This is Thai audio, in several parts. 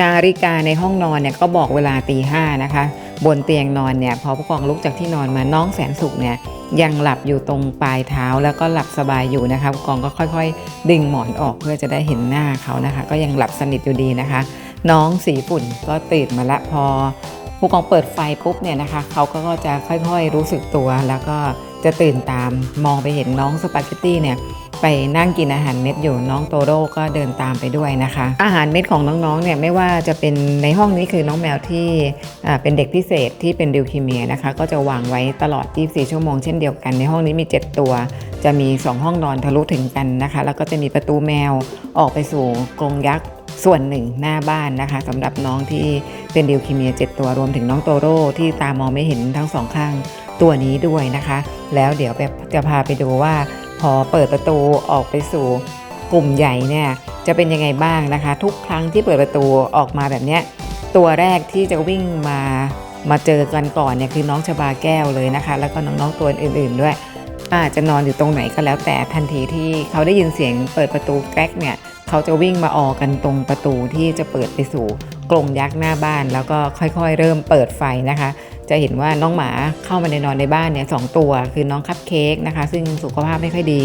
นาฬิกาในห้องนอนเนี่ยก็บอกเวลาตีห้านะคะ บนเตียงนอนเนี่ยพอผู้กองลุกจากที่นอนมาน้องแสนสุขเนี่ยยังหลับอยู่ตรงปลายเท้าแล้วก็หลับสบายอยู่นะคะผู้กองก็ค่อยๆ ดึงหมอนออกเพื่อจะได้เห็นหน้าเขานะคะ ก็ยังหลับสนิทอยู่ดีนะคะ น้องสีฝุ่นก็ตื่นมาละพอ ผู้กองเปิดไฟปุ๊บเนี่ยนะคะเขาก็จะค่อยๆรู้สึกตัวแล้วก็จะตื่นตามมองไปเห็นน้องสปาเกตตี้เนี่ย ไปนั่งกินอาหารเม็ดอยู่น้องโตโร่ก็เดินตามไปด้วยนะคะ อาหารเม็ดของน้องๆเนี่ยไม่ว่าจะเป็นในห้องนี้คือน้องแมวที่เป็นเด็กพิเศษที่เป็นดิวคีเมียนะคะ ก็จะวางไว้ตลอด 24 ชั่วโมงเช่นเดียวกัน ในห้องนี้มี 7 ตัว จะมี 2 ห้องนอนทะลุถึงกันนะคะ แล้วก็จะมีประตูแมวออกไปสู่กรงยักษ์ส่วนหนึ่งหน้าบ้านนะคะสำหรับน้องที่เป็นดิวคีเมีย 7 ตัวรวมถึงน้องโตโร่ที่ตามองไม่เห็นทั้งสองข้างตัวนี้ด้วยนะคะ แล้วเดี๋ยวแบบจะพาไปดูว่า พอเปิดประตูออกไปสู่กลุ่มใหญ่เนี่ยจะเป็นยังไงบ้างนะคะ ทุกครั้งที่เปิดประตูออกมาแบบเนี้ยตัวแรกที่จะวิ่งมามาเจอกันก่อนเนี่ยคือน้องชบาแก้วเลยนะคะ แล้วก็น้องๆตัวอื่น ๆด้วยอาจจะนอนอยู่ตรงไหนก็แล้วแต่ทันทีที่เขาได้ยินเสียงเปิดประตูแกรกเนี่ยเขาจะวิ่งมาออกกันตรงประตูที่จะเปิดไปสู่กรงยักษ์หน้าบ้าน แล้วก็ค่อยๆ เริ่มเปิดไฟนะคะ จะเห็นว่าน้องหมาเข้ามาในนอนในบ้านเนี่ยสองตัว คือน้องคัพเค้กนะคะ ซึ่งสุขภาพไม่ค่อยดี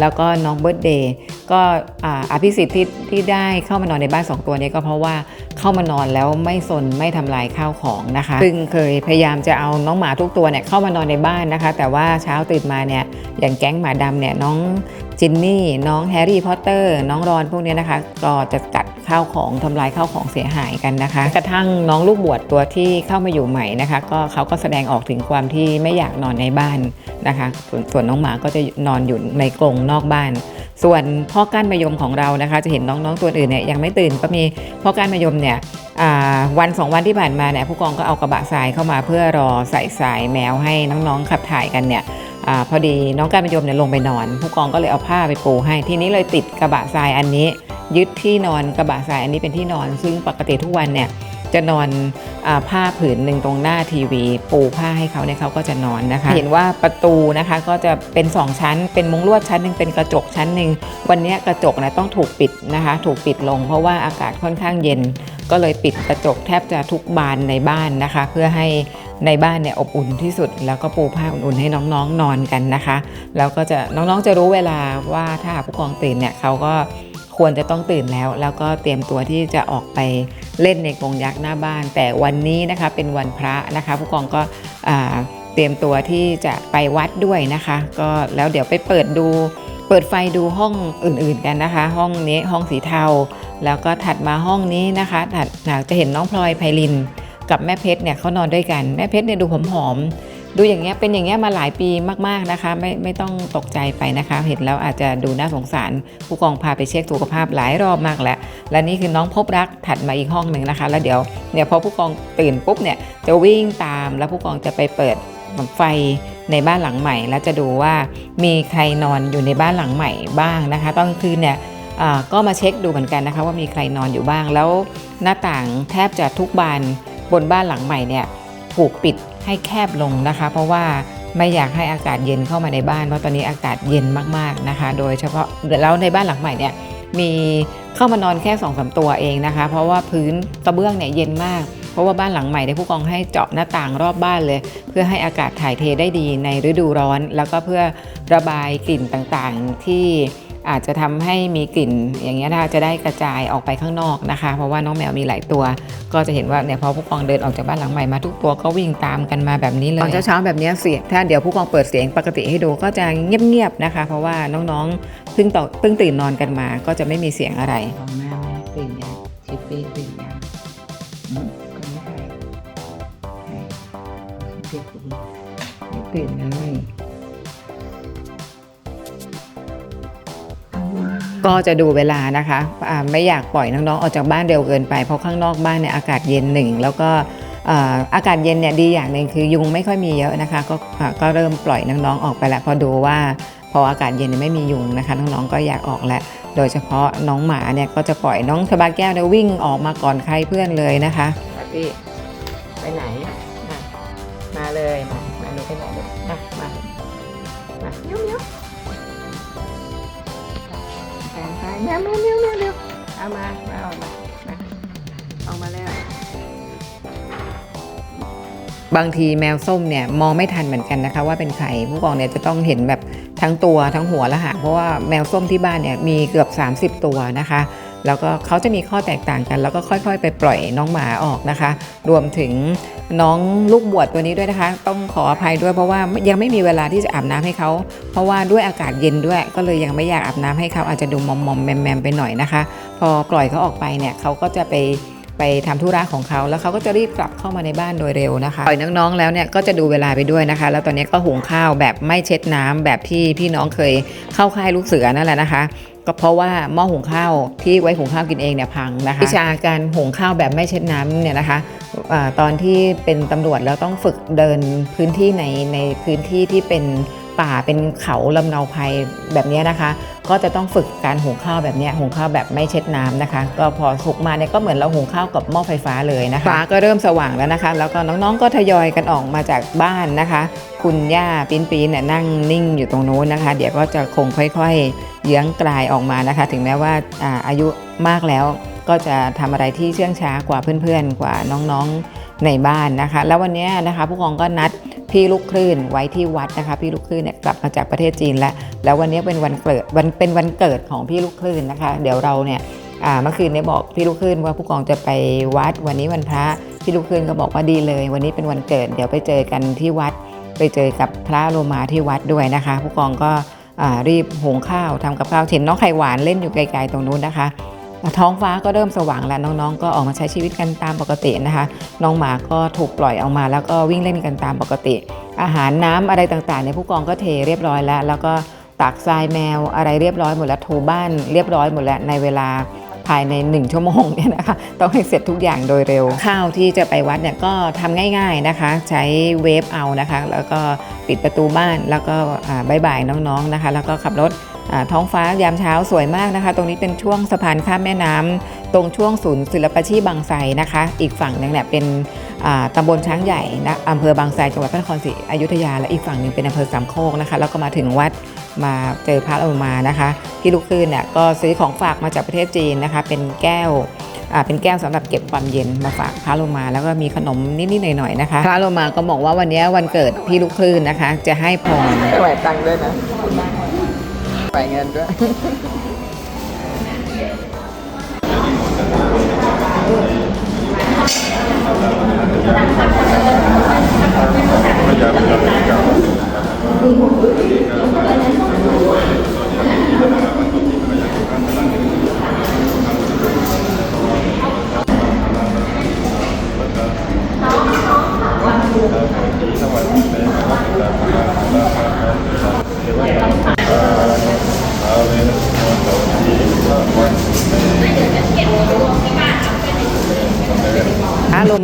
แล้วก็น้องเบิร์ดเดย์ก็อาอภิสิทธิ์ที่ที่ได้เข้ามานอนในบ้าน 2 ตัวนี้ก็เพราะว่าเข้ามานอนแล้วไม่สนไม่ทำลายข้าวของนะคะ ซึ่งเคยพยายามจะเอาน้องหมาทุกตัวเนี่ยเข้ามานอนในบ้านนะคะ แต่ว่าเช้าตื่นมาเนี่ยอย่างแก๊งหมาดำเนี่ยน้องจินนี่ น้องแฮร์รี่พอตเตอร์ น้องรอนพวกนี้นะคะ ก็จะกัดข้าวของทำลายข้าวของเสียหายกันนะคะ กระทั่งน้องลูกบวชตัวที่เข้ามาอยู่ใหม่นะคะ ก็เขาก็แสดงออกถึงความที่ไม่อยากนอนในบ้าน นะคะส่วนส่วนน้องหมาก็จะนอนอยู่ในกรงนอกบ้าน ส่วนพ่อก้านมะยมของเรานะคะ จะเห็นน้องๆตัวอื่นเนี่ยยังไม่ตื่นก็มีพ่อก้านมะยมเนี่ยวันสองวันที่ผ่านมาเนี่ยผู้กองก็เอากระบะทรายเข้ามาเพื่อรอใส่สายแมวให้น้องๆขับถ่ายกันเนี่ยอพอดีน้องก้านมะยมเนี่ยลงไปนอน ผู้กองก็เลยเอาผ้าไปปูให้ ทีนี้เลยติดกระบะทรายอันนี้ ยึดที่นอนกระบะทรายอันนี้เป็นที่นอน ซึ่งปกติทุกวันเนี่ย จะนอนอผ้าผืนหนึ่งตรงหน้าทีวี ปูผ้าให้เขาเนี่ยเขาก็จะนอนนะคะ เห็นว่าประตูนะคะก็จะเป็น 2 ชั้น เป็นมุ้งลวดชั้นหนึ่งเป็นกระจกชั้นหนึ่งวันนี้กระจกนะต้องถูกปิดนะคะ ถูกปิดลง เพราะว่าอากาศค่อนข้างเย็น ก็เลยปิดกระจกแทบจะทุกบานในบ้านนะคะ เพื่อให้ในบ้านเนี่ยอบอุ่นที่สุด แล้วก็ปูผ้าอุ่นๆให้น้องๆนอนกันนะคะ แล้วก็จะน้องๆจะรู้เวลาว่าถ้าผู้กองตื่นเนี่ยเขาก็ ควรจะต้องตื่นแล้ว แล้วก็เตรียมตัวที่จะออกไปเล่นในกรงยักษ์หน้าบ้าน แต่วันนี้นะคะเป็นวันพระนะคะ ผู้กองก็เตรียมตัวที่จะไปวัดด้วยนะคะ ก็แล้วเดี๋ยวไปเปิดดู เปิดไฟดูห้องอื่นๆกันนะคะ ห้องนี้ห้องสีเทา แล้วก็ถัดมาห้องนี้นะคะถัดจะเห็นน้องพลอยไพลิน กับแม่เพชรเนี่ยเขานอนด้วยกันแม่เพชรเนี่ยดูผอมๆ ดูอย่างเงี้ยเป็นอย่างเงี้ยมาหลายปีมากๆนะคะ ไม่ไม่ต้องตกใจไปนะคะ เห็นแล้วอาจจะดูน่าสงสาร ผู้กองพาไปเช็คสุขภาพหลายรอบมากแล้ว และนี่คือน้องพบรักถัดมาอีกห้องหนึ่งนะคะ แล้วเดี๋ยวเนี่ยพอผู้กองตื่นปุ๊บเนี่ยจะวิ่งตามแล้วผู้กองจะไปเปิดไฟในบ้านหลังใหม่ แล้วจะดูว่ามีใครนอนอยู่ในบ้านหลังใหม่บ้างนะคะตอนคืนเนี่ยอ่าก็มาเช็คดูเหมือนกันนะคะว่ามีใครนอนอยู่บ้างแล้วหน้าต่างแทบจะทุกบานบนบ้านหลังใหม่เนี่ยถูกปิด ให้แคบลงนะคะ เพราะว่าไม่อยากให้อากาศเย็นเข้ามาในบ้านเพราะตอนนี้อากาศเย็นมากๆนะคะ โดยเฉพาะแล้วในบ้านหลังใหม่เนี่ยมีเข้ามานอนแค่2อสตัวเองนะคะ เพราะว่าพื้นกระเบื้องเนี่ยเย็นมาก เพราะว่าบ้านหลังใหม่ได้ผู้กองให้เจาะหน้าต่างรอบบ้านเลย เพื่อให้อากาศถ่ายเทได้ดีในฤดูร้อน แล้วก็เพื่อระบายกลิ่นต่างๆที่ อาจจะทำให้มีกลิ่นอย่างเงี้ยนะคะจะได้กระจายออกไปข้างนอกนะคะ เพราะว่าน้องแมวมีหลายตัว ก็จะเห็นว่าเนี่ยพอผู้กองเดินออกจากบ้านหลังใหม่มาทุกตัวก็วิ่งตามกันมาแบบนี้เลยตอนเช้าๆแบบนี้เสียงถ้าเดี๋ยวผู้กองเปิดเสียงปกติให้ดูก็จะเงียบๆนะคะ เพราะว่าน้องๆเพิ่งเพิ่งตื่นนอนกันมา ก็จะไม่มีเสียงอะไรของแม่แม่ตื่นยังชิปปี้ตื่นยังก็ไม่ได้ตื่นเลย ก็จะดูเวลานะคะไม่อยากปล่อยน้องๆออกจากบ้านเร็วเกินไป เพราะข้างนอกบ้านเนี่ยอากาศเย็นหนึ่งแล้วก็อากาศเย็นเนี่ยดีอย่างหนึ่งคือยุงไม่ค่อยมีเยอะนะคะก็ก็เริ่มปล่อยน้องๆออกไปแล้วพอดูว่าพออากาศเย็นไม่มียุงนะคะน้องๆก็อยากออกแล้วโดยเฉพาะน้องหมาเนี่ยก็จะปล่อยน้องชบาแก้วเนี่ยวิ่งออกมาก่อนใครเพื่อนเลยนะคะพี่ไปไหน แมวแมวแมวแมวเร็วเอามามาเอามามาออกมาแล้ว บางทีแมวส้มเนี่ยมองไม่ทันเหมือนกันนะคะ ว่าเป็นใครผู้กองเนี่ยจะต้องเห็นแบบทั้งตัวทั้งหัวและหางเพราะว่าแมวส้มที่บ้านเนี่ยมีเกือบ 30 ตัวนะคะ แล้วก็เขาจะมีข้อแตกต่างกัน แล้วก็ค่อยๆ ไปปล่อยน้องหมาออกนะคะ รวมถึงน้องลูกบวชตัวนี้ด้วยนะคะ ต้องขออภัยด้วยเพราะว่ายังไม่มีเวลาที่จะอาบน้ำให้เขา เพราะว่าด้วยอากาศเย็นด้วย ก็เลยยังไม่อยากอาบน้ำให้เขาอาจจะดูมอมมอมๆแมมแมมๆไปหน่อยนะคะ พอปล่อยเขาออกไปเนี่ยเขาก็จะไป ไปทำธุระของเขา แล้วเขาก็จะรีบกลับเข้ามาในบ้านโดยเร็วนะคะปล่อยน้องๆแล้วเนี่ยก็จะดูเวลาไปด้วยนะคะ แล้วตอนนี้ก็หุงข้าวแบบไม่เช็ดน้ำแบบที่พี่น้องเคยเข้าค่ายลูกเสือนั่นแหละนะคะก็เพราะว่าหม้อหุงข้าวที่ไว้หุงข้าวกินเองเนี่ยพังนะคะวิชาการหุงข้าวแบบไม่เช็ดน้ำเนี่ยนะคะอาตอนที่เป็นตำรวจแล้วต้องฝึกเดินพื้นที่ในในพื้นที่ที่เป็น ป่าเป็นเขาลำเนาภัยแบบนี้นะคะ ก็จะต้องฝึกการหุงข้าวแบบนี้หุงข้าวแบบไม่เช็ดน้ำนะคะ ก็พอสุกมาเนี่ยก็เหมือนเราหุงข้าวกับหม้อไฟฟ้าเลยนะคะฟ้าก็เริ่มสว่างแล้วนะคะ แล้วก็น้องๆก็ทยอยกันออกมาจากบ้านนะคะ คุณย่าปิ้นปีนเนี่ยนั่งนิ่งอยู่ตรงโน้นนะคะ เดี๋ยวก็จะคงค่อยๆ เยื้องกลายออกมานะคะ ถึงแม้ว่าอาอายุมากแล้วก็จะทำอะไรที่เชื่องช้ากว่าเพื่อนๆ กว่าน้องๆในบ้านนะคะ แล้ววันนี้นะคะผู้กองก็นัด พี่ลูกคลื่นไว้ที่วัดนะคะพี่ลูกคลื่นเนี่ยกลับมาจากประเทศจีนแล้ว แล้ววันนี้เป็นวันเกิดวันเป็นวันเกิดของพี่ลูกคลื่นนะคะ เดี๋ยวเราเนี่ยเมื่อคืนเนี่ยบอกพี่ลูกคลื่นว่าผู้กองจะไปวัดวันนี้วันพระพี่ลูกคลื่นก็บอกว่าดีเลย วันนี้เป็นวันเกิด เดี๋ยวไปเจอกันที่วัด ไปเจอกับพระโลมาที่วัดด้วยนะคะ ผู้กองก็รีบหุงข้าวทำกับข้าวเห็นน้องไข่หวานเล่นอยู่ไกลๆตรงนู้นนะคะ ท้องฟ้าก็เริ่มสว่างแล้วน้องๆ ก็ออกมาใช้ชีวิตกันตามปกตินะคะ น้องหมาก็ถูกปล่อยออกมา แล้วก็วิ่งเล่นกันตามปกติ อาหารน้ำอะไรต่างๆเนี่ยผู้กองก็เทเรียบร้อยแล้ว แล้วก็ตักทรายแมวอะไรเรียบร้อยหมดแล้วถูบ้านเรียบร้อยหมดแล้วในเวลาภายใน 1 ชั่วโมงเนี่ยนะคะต้องให้เสร็จทุกอย่างโดยเร็ว ข้าวที่จะไปวัดเนี่ยก็ทำง่ายๆนะคะ ใช้เวฟเอานะคะ แล้วก็ปิดประตูบ้านแล้วก็บายบายน้องๆนะคะ แล้วก็ขับรถ ท้องฟ้ายามเช้าสวยมากนะคะ ตรงนี้เป็นช่วงสะพานข้ามแม่น้ำตรงช่วงศูนย์ศิลปาชีพบางไทรนะคะ อีกฝั่งหนึงเนี่ยเป็นอ่าตำบลช้างใหญ่นะอำเภอบางไทรจังหวัดพระนครศรีอยุธยา และอีกฝั่งหนึ่งเป็นอำเภอสามโคกนะคะ แล้วก็มาถึงวัดมาเจอพระโลมานะคะพี่ลูกคืนเนี่ยก็ซื้อของฝากมาจากประเทศจีนนะคะ เป็นแก้วอ่าเป็นแก้วสำหรับเก็บความเย็นมาฝากพระโลมาแล้วก็มีขนมนิดๆหน่อยๆนะคะ พระโลมาก็บอกว่าวันนี้วันเกิดพี่ลูกคลื่นนะคะ จะให้พรแหวนตังค์ด้วยนะ แหวนเงินด้วย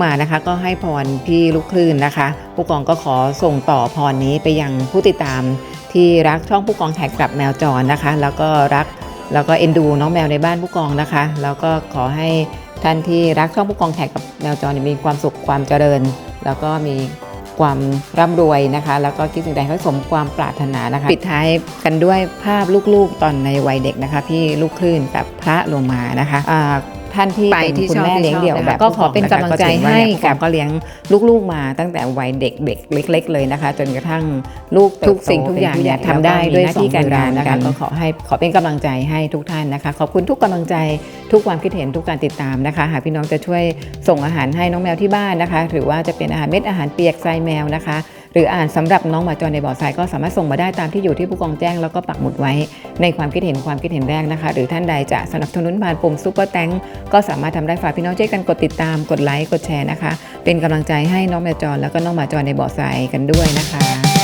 มานะคะ ก็ให้พรพี่ลูกคลื่นนะคะ ผู้กองก็ขอส่งต่อพรนี้ไปยังผู้ติดตามที่รักช่องผู้กองแท็กกลับแมวจรนะคะ แล้วก็รักแล้วก็เอ็นดูน้องแมวในบ้านผู้กองนะคะ แล้วก็ขอให้ท่านที่รักช่องผู้กองแท็กกับแมวจรเนี่ยมีความสุขความเจริญ แล้วก็มีความร่ำรวยนะคะ แล้วก็คิดสิ่งใดให้สมความปรารถนานะคะ ปิดท้ายกันด้วยภาพลูกๆตอนในวัยเด็กนะคะ พี่ลูกคลื่นกับพระโลมานะคะอ่า ท่านที่ไปเป็นที่คุณชอบแม่ที่เลี้ยงชอบเดี่ยวนะคะแบบก็ขอเป็นกำลังใจให้กับก็เลี้ยงลูกๆมาตั้งแต่วัยเด็กเด็กเล็ก ๆ เลยนะคะ จนกระทั่งลูกทุกสิ่งทุกอย่างเนี่ยทำได้ด้วยหน้าที่การงานนะคะก็ขอให้ขอเป็นกำลังใจให้ทุกท่านนะคะ ขอบคุณทุกกำลังใจทุกความคิดเห็นทุกการติดตามนะคะ หากพี่น้องจะช่วยส่งอาหารให้น้องแมวที่บ้านนะคะหรือว่าจะเป็นอาหารเม็ดอาหารเปียกทรายแมวนะคะห รืออ่านสำหรับน้องหมาจรในบ่อทรายก็สามารถส่งมาได้ตามที่อยู่ที่ผู้กองแจ้งแล้วก็ปักหมุดไว้ ในความคิดเห็นความคิดเห็นแรกนะคะ หรือท่านใดจะสนับสนุนผ่านปุ่มซุปเปอร์แตงก็สามารถทำได้ฝากพี่น้องช่วยกันกดติดตามกดไลค์กดแชร์นะคะ เป็นกำลังใจให้น้องหมาจรแล้วก็น้องหมาจรในบ่อทรายกันด้วยนะคะ